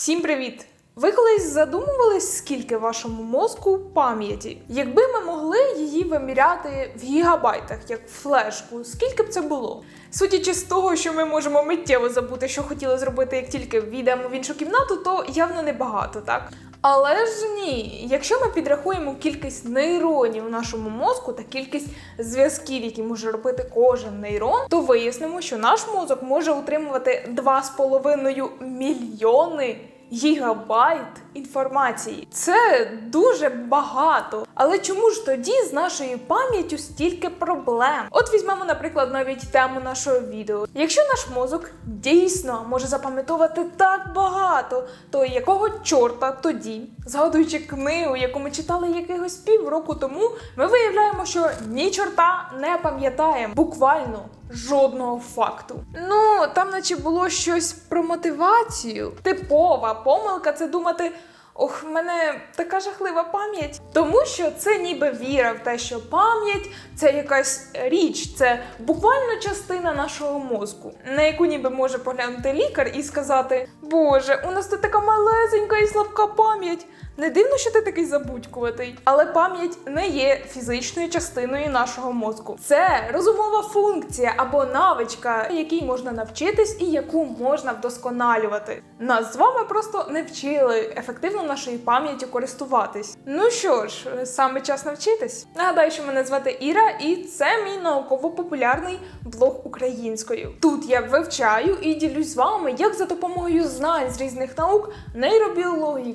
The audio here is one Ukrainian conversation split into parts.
Всім привіт! Ви колись задумувались, скільки вашому мозку пам'яті? Якби ми могли її виміряти в гігабайтах, як флешку, скільки б це було? Судячи з того, що ми можемо миттєво забути, що хотіли зробити, як тільки війдемо в іншу кімнату, то явно небагато, так? Але ж ні, якщо ми підрахуємо кількість нейронів у нашому мозку та кількість зв'язків, які може робити кожен нейрон, то вияснимо, що наш мозок може утримувати 2,5 мільйони гігабайт інформації. Це дуже багато. Але чому ж тоді з нашою пам'яттю стільки проблем? От візьмемо, наприклад, навіть тему нашого відео. Якщо наш мозок дійсно може запам'ятовувати так багато, то якого чорта тоді, згадуючи книгу, яку ми читали якихось півроку тому, ми виявляємо, що ні чорта не пам'ятаємо. Буквально жодного факту. Ну, наче було щось про мотивацію. Типова помилка це думати. Ох, в мене така жахлива пам'ять. Тому що це ніби віра в те, що пам'ять це якась річ, це буквально частина нашого мозку, на яку ніби може поглянути лікар і сказати: Боже, у нас тут така малесенька і слабка пам'ять. Не дивно, що ти такий забудькуватий. Але пам'ять не є фізичною частиною нашого мозку. Це розумова функція або навичка, якій можна навчитись і яку можна вдосконалювати. Нас з вами просто не вчили ефективно нашою пам'яттю користуватись. Ну що ж, саме час навчитись. Нагадаю, що мене звати Іра, і це мій науково-популярний блог українською. Тут я вивчаю і ділюсь з вами, як за допомогою знань з різних наук, нейробіології,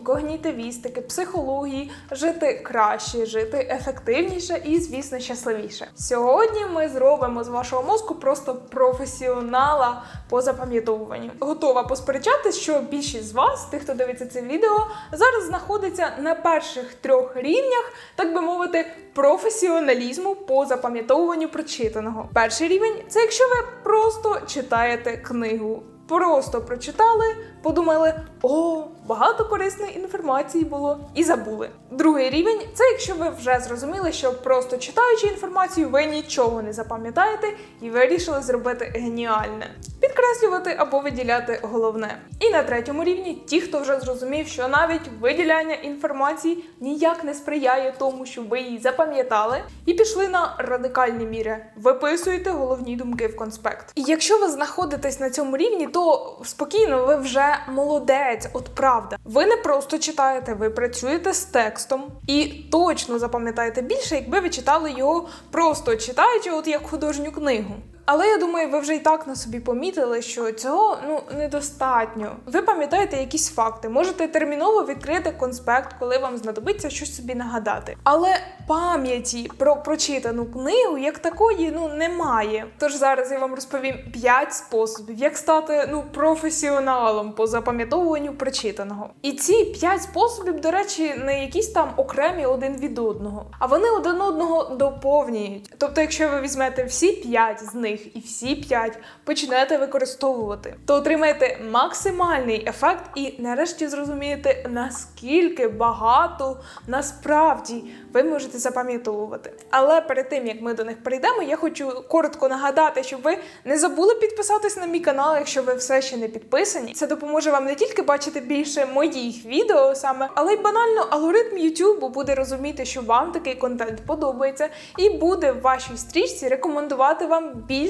когнітивістики, психології жити краще, жити ефективніше і, звісно, щасливіше. Сьогодні ми зробимо з вашого мозку просто професіонала по запам'ятовуванню. Готова посперечатись, що більшість з вас, тих, хто дивиться це відео, зараз знаходиться на перших трьох рівнях, так би мовити, професіоналізму по запам'ятовуванню прочитаного. Перший рівень це якщо ви просто читаєте книгу. Просто прочитали, подумали, о, багато корисної інформації було і забули. Другий рівень це якщо ви вже зрозуміли, що просто читаючи інформацію, ви нічого не запам'ятаєте і вирішили зробити геніальне, підкреслювати або виділяти головне. І на третьому рівні ті, хто вже зрозумів, що навіть виділяння інформації ніяк не сприяє тому, щоб ви її запам'ятали, і пішли на радикальні міри. Виписуєте головні думки в конспект. І якщо ви знаходитесь на цьому рівні, то спокійно, ви вже молодець, от правда. Ви не просто читаєте, ви працюєте з текстом і точно запам'ятаєте більше, якби ви читали його просто читаючи, от як художню книгу. Але я думаю, ви вже і так на собі помітили, що цього ну недостатньо. Ви пам'ятаєте якісь факти, можете терміново відкрити конспект, коли вам знадобиться щось собі нагадати. Але пам'яті про прочитану книгу як такої ну немає. Тож зараз я вам розповім 5 способів, як стати ну професіоналом по запам'ятовуванню прочитаного. І ці 5 способів, до речі, не якісь там окремі один від одного, а вони один одного доповнюють. Тобто, якщо ви візьмете всі 5 з них і всі 5 почнете використовувати, то отримаєте максимальний ефект і нарешті зрозумієте, наскільки багато насправді ви можете запам'ятовувати. Але перед тим як ми до них перейдемо, я хочу коротко нагадати, щоб ви не забули підписатись на мій канал, якщо ви все ще не підписані. Це допоможе вам не тільки бачити більше моїх відео саме, але й банально алгоритм YouTube буде розуміти, що вам такий контент подобається, і буде в вашій стрічці рекомендувати вам більше.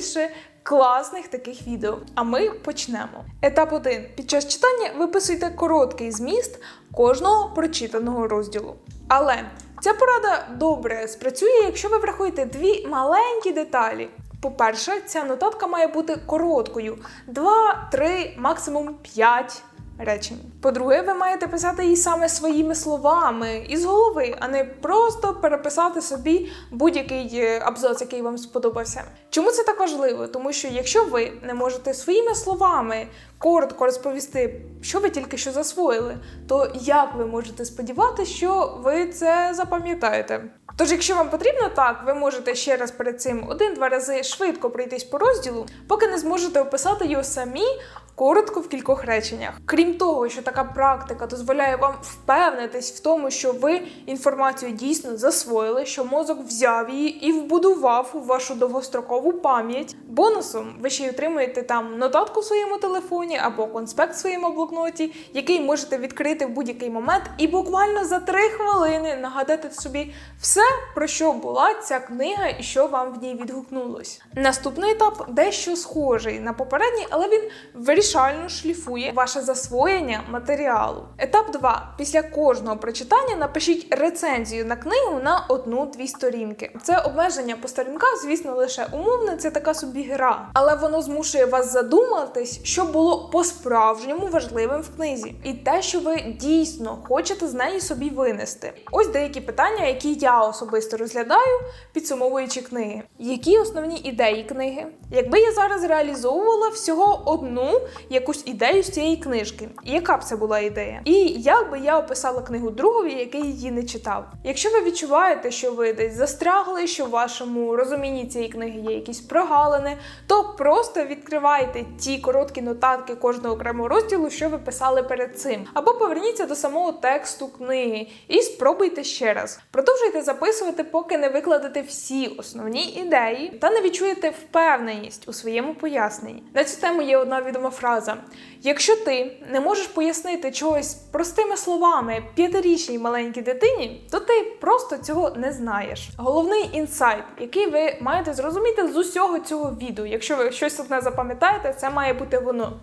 Класних таких відео. А ми почнемо. Етап 1. Під час читання виписуйте короткий зміст кожного прочитаного розділу. Але ця порада добре спрацює, якщо ви врахуєте дві маленькі деталі. По-перше, ця нотатка має бути короткою: 2, 3, максимум 5 речень. По-друге, ви маєте писати її саме своїми словами із голови, а не просто переписати собі будь-який е, абзац, який вам сподобався. Чому це так важливо? Тому що якщо ви не можете своїми словами коротко розповісти, що ви тільки що засвоїли, то як ви можете сподіватися, що ви це запам'ятаєте? Тож, якщо вам потрібно так, ви можете ще раз перед цим один-два рази швидко пройтись по розділу, поки не зможете описати його самі коротко в кількох реченнях. Крім того, що така практика дозволяє вам впевнитись в тому, що ви інформацію дійсно засвоїли, що мозок взяв її і вбудував у вашу довгострокову пам'ять. Бонусом ви ще й отримуєте там нотатку в своєму телефоні. Телефоні або конспект в своєму блокноті, який можете відкрити в будь-який момент, і буквально за три хвилини нагадати собі все, про що була ця книга і що вам в ній відгукнулось. Наступний етап дещо схожий на попередній, але він вирішально шліфує ваше засвоєння матеріалу. Етап 2. Після кожного прочитання напишіть рецензію на книгу на одну-дві сторінки. Це обмеження по сторінках, звісно, лише умовне, це така собі гра, але воно змушує вас задуматись, що було по-справжньому важливим в книзі, і те, що ви дійсно хочете з неї собі винести. Ось деякі питання, які я особисто розглядаю, підсумовуючи книги. Які основні ідеї книги? Якби я зараз реалізовувала всього одну якусь ідею з цієї книжки, яка б це була ідея? І як би я описала книгу другові, який її не читав? Якщо ви відчуваєте, що ви десь застрягли, що в вашому розумінні цієї книги є якісь прогалини, то просто відкривайте ті короткі нотатки кожного окремого розділу, що ви писали перед цим, або поверніться до самого тексту книги і спробуйте ще раз. Продовжуйте записувати, поки не викладете всі основні ідеї та не відчуєте впевненість у своєму поясненні. На цю тему є одна відома фраза: якщо ти не можеш пояснити чогось простими словами п'ятирічній маленькій дитині, то ти просто цього не знаєш. Головний інсайт, який ви маєте зрозуміти з усього цього відео. Якщо ви щось одне запам'ятаєте, це має бути воно.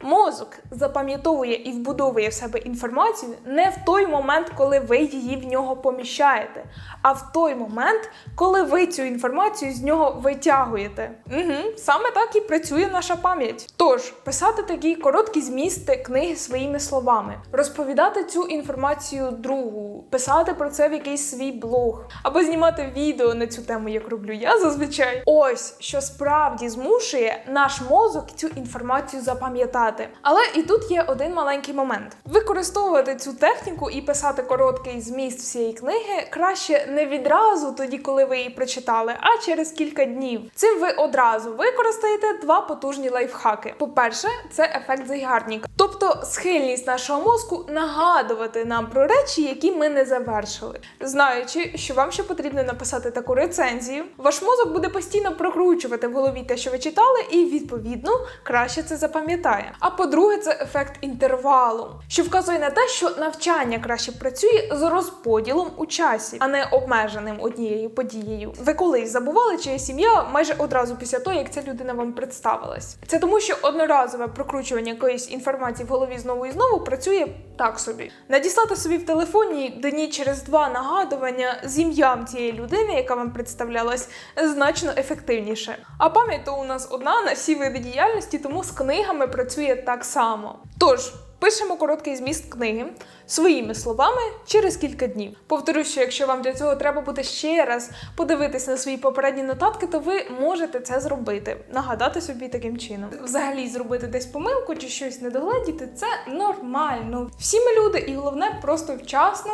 Мозок запам'ятовує і вбудовує в себе інформацію не в той момент, коли ви її в нього поміщаєте, а в той момент, коли ви цю інформацію з нього витягуєте. Угу, саме так і працює наша пам'ять. Тож, писати такі короткі змісти книги своїми словами, розповідати цю інформацію другу, писати про це в якийсь свій блог, або знімати відео на цю тему, як роблю я зазвичай. Ось що справді змушує наш мозок цю інформацію запам'ятати. Але і тут є один маленький момент: використовувати цю техніку і писати короткий зміст всієї книги краще не відразу, тоді коли ви її прочитали, а через кілька днів. Цим ви одразу використаєте два потужні лайфхаки. По-перше, це ефект зайгарніка, тобто схильність нашого мозку нагадувати нам про речі, які ми не завершили. Знаючи, що вам ще потрібно написати таку рецензію, ваш мозок буде постійно прокручувати в голові те, що ви читали, і відповідно краще це запам'ятає. А по-друге, це ефект інтервалу, що вказує на те, що навчання краще працює з розподілом у часі, а не обмеженим однією подією. Ви колись забували, чия сім'я майже одразу після того, як ця людина вам представилась. Це тому, що одноразове прокручування якоїсь інформації в голові знову і знову працює так собі. Надіслати собі в телефоні дні через два нагадування з ім'ям цієї людини, яка вам представлялась, значно ефективніше. А пам'ять то у нас одна на всі види діяльності, тому з книгами працює так само. Тож. Пишемо короткий зміст книги своїми словами через кілька днів. Повторюю, що якщо вам для цього треба буде ще раз подивитись на свої попередні нотатки, то ви можете це зробити, нагадати собі таким чином. Взагалі зробити десь помилку чи щось не догледіти це нормально. Всі ми люди, і головне просто вчасно.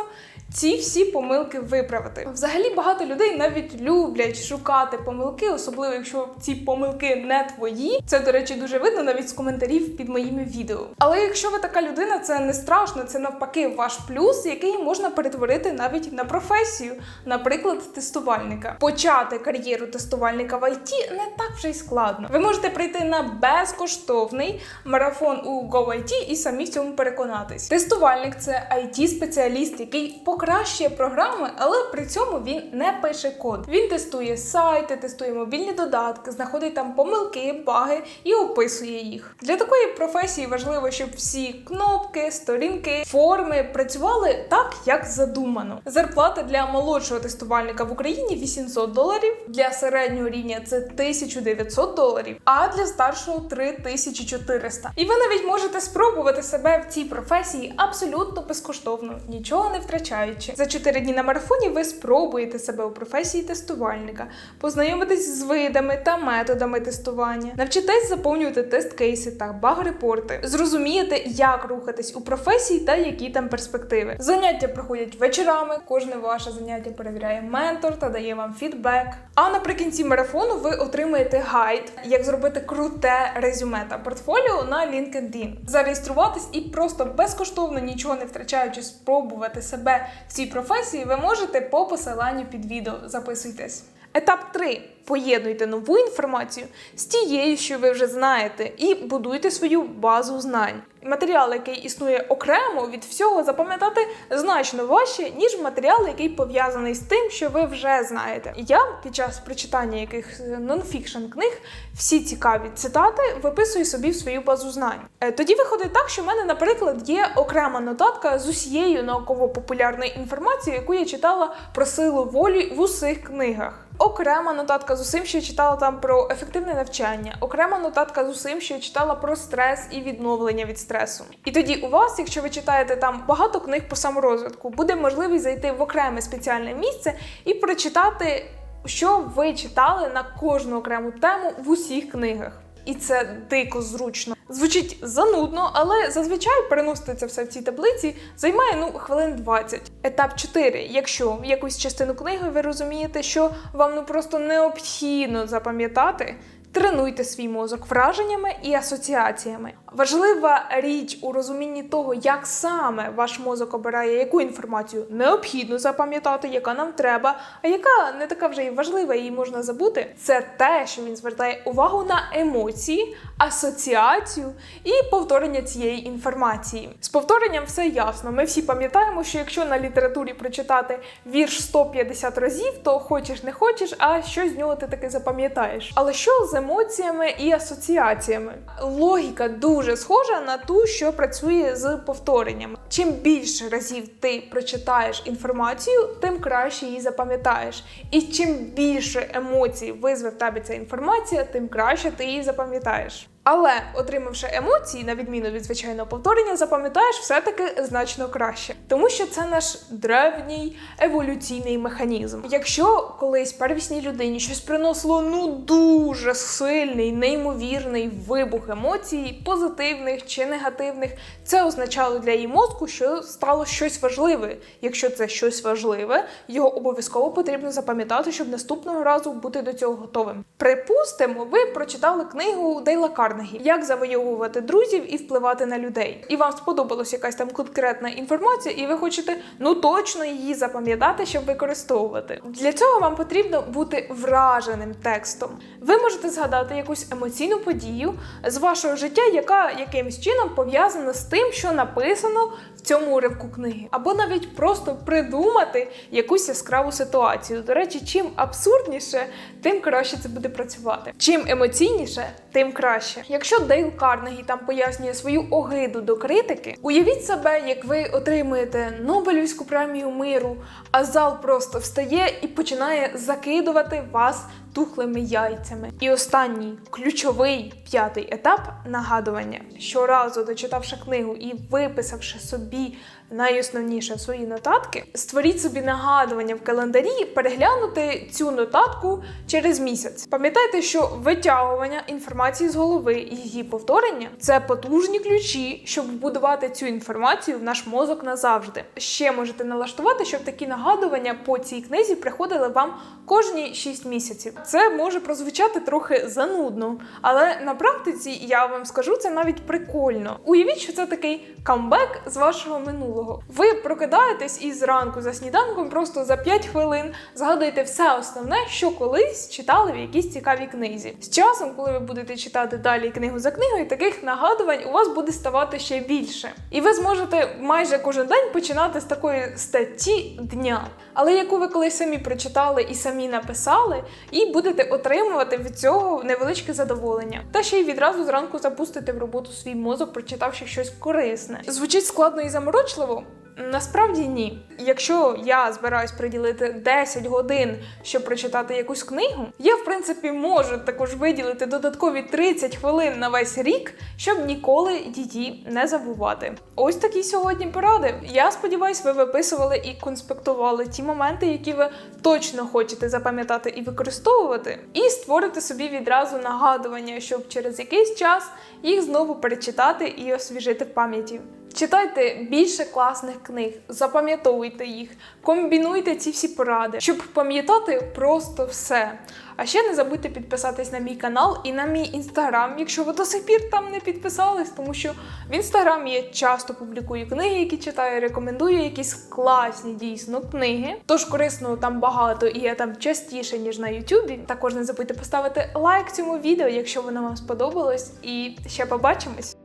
Ці всі помилки виправити. Взагалі багато людей навіть люблять шукати помилки, особливо якщо ці помилки не твої. Це, до речі, дуже видно навіть з коментарів під моїми відео. Але якщо ви така людина, це не страшно, це навпаки ваш плюс, який можна перетворити навіть на професію, наприклад, тестувальника. Почати кар'єру тестувальника в IT не так вже й складно. Ви можете прийти на безкоштовний марафон у GoIT і самі в цьому переконатись. Тестувальник це it спеціаліст який покращує програми, але при цьому він не пише код. Він тестує сайти, тестує мобільні додатки, знаходить там помилки, баги і описує їх. Для такої професії важливо, щоб всі кнопки, сторінки, форми працювали так, як задумано. Зарплата для молодшого тестувальника в Україні 800 доларів, для середнього рівня це 1900 доларів, а для старшого 3400. І ви навіть можете спробувати себе в цій професії абсолютно безкоштовно, нічого не втрачаючи. За 4 дні на марафоні ви спробуєте себе у професії тестувальника, познайомитесь з видами та методами тестування, навчитесь заповнювати тест-кейси та баг-репорти, зрозумієте, як рухатись у професії та які там перспективи. Заняття проходять вечорами, кожне ваше заняття перевіряє ментор та дає вам фідбек. А наприкінці марафону ви отримаєте гайд, як зробити круте резюме та портфоліо на LinkedIn. Зареєструватись і просто безкоштовно, нічого не втрачаючи, спробувати себе в цій професії, ви можете по посиланню під відео. Записуйтесь. Етап 3. Поєднуйте нову інформацію з тією, що ви вже знаєте, і будуйте свою базу знань. Матеріал, який існує окремо від всього, запам'ятати значно важче, ніж матеріал, який пов'язаний з тим, що ви вже знаєте. Я під час прочитання яких нонфікшн книг всі цікаві цитати виписую собі в свою базу знань. Е, Тоді виходить так, що в мене, наприклад, є окрема нотатка з усією науково-популярною інформацією, яку я читала про силу волі в усіх книгах. Окрема нотатка з усім, що я читала там про ефективне навчання, окрема нотатка з усім, що я читала про стрес і відновлення від стресу. І тоді у вас, якщо ви читаєте там багато книг по саморозвитку, буде можливість зайти в окреме спеціальне місце і прочитати, що ви читали на кожну окрему тему в усіх книгах. І це дико зручно. Звучить занудно, але зазвичай переносити це все в цій таблиці займає ну хвилин 20. Етап 4. Якщо якусь частину книги ви розумієте, що вам ну просто необхідно запам'ятати. Тренуйте свій мозок враженнями і асоціаціями. Важлива річ у розумінні того, як саме ваш мозок обирає, яку інформацію необхідно запам'ятати, яка нам треба, а яка не така вже і важлива, її можна забути. Це те, що він звертає увагу на емоції, асоціацію і повторення цієї інформації. З повторенням все ясно. Ми всі пам'ятаємо, що якщо на літературі прочитати вірш 150 разів, то хочеш не хочеш, а щось з нього ти таки запам'ятаєш. Але що з емоціями і асоціаціями? Логіка дуже схожа на ту, що працює з повтореннями. Чим більше разів ти прочитаєш інформацію, тим краще її запам'ятаєш. І чим більше емоцій визве в тебе ця інформація, тим краще ти її запам'ятаєш. Але отримавши емоції, на відміну від звичайного повторення, запам'ятаєш все-таки значно краще, тому що це наш древній еволюційний механізм. Якщо колись первісній людині щось приносило ну дуже сильний, неймовірний вибух емоцій, позитивних чи негативних, це означало для її мозку, що стало щось важливе. Якщо це щось важливе, його обов'язково потрібно запам'ятати, щоб наступного разу бути до цього готовим. Припустимо, ви прочитали книгу Дейла Карнегі Як завойовувати друзів і впливати на людей. І вам сподобалась якась там конкретна інформація, і ви хочете ну точно її запам'ятати, щоб використовувати. Для цього вам потрібно бути враженим текстом. Ви можете згадати якусь емоційну подію з вашого життя, яка якимось чином пов'язана з тим, що написано в цьому уривку книги, або навіть просто придумати якусь яскраву ситуацію. До речі, чим абсурдніше, тим краще це буде працювати. Чим емоційніше, тим краще. Якщо Дейл Карнегі там пояснює свою огиду до критики, уявіть себе, як ви отримуєте Нобелівську премію миру, а зал просто встає і починає закидувати вас тухлими яйцями. І останній ключовий п'ятий етап нагадування. Щоразу дочитавши книгу і виписавши собі найосновніше свої нотатки, створіть собі нагадування в календарі переглянути цю нотатку через місяць. Пам'ятайте, що витягування інформації з голови і її повторення це потужні ключі, щоб вбудувати цю інформацію в наш мозок назавжди. Ще можете налаштувати, щоб такі нагадування по цій книзі приходили вам кожні 6 місяців. Це може прозвучати трохи занудно, але на практиці я вам скажу це навіть прикольно. Уявіть, що це такий камбек з вашого минулого. Ви прокидаєтесь і зранку за сніданком просто за 5 хвилин згадуєте все основне, що колись читали в якійсь цікавій книзі. З часом, коли ви будете читати далі книгу за книгою, таких нагадувань у вас буде ставати ще більше. І ви зможете майже кожен день починати з такої статті дня, але яку ви колись самі прочитали і самі написали, і будете отримувати від цього невеличке задоволення. Та ще й відразу зранку запустите в роботу свій мозок, прочитавши щось корисне. Звучить складно і заморочливо. Насправді ні. Якщо я збираюсь приділити 10 годин, щоб прочитати якусь книгу, я в принципі можу також виділити додаткові 30 хвилин на весь рік, щоб ніколи її не забувати. Ось такі сьогодні поради. Я сподіваюся, ви виписували і конспектували ті моменти, які ви точно хочете запам'ятати і використовувати, і створити собі відразу нагадування, щоб через якийсь час їх знову перечитати і освіжити в пам'яті. Читайте більше класних книг, запам'ятовуйте їх, комбінуйте ці всі поради, щоб пам'ятати просто все. А ще не забудьте підписатись на мій канал і на мій інстаграм, якщо ви до сих пір там не підписались, тому що в інстаграмі я часто публікую книги, які читаю, рекомендую якісь класні дійсно книги. Тож корисного там багато і я там частіше, ніж на Ютубі. Також не забудьте поставити лайк цьому відео, якщо воно вам сподобалось. І ще побачимось.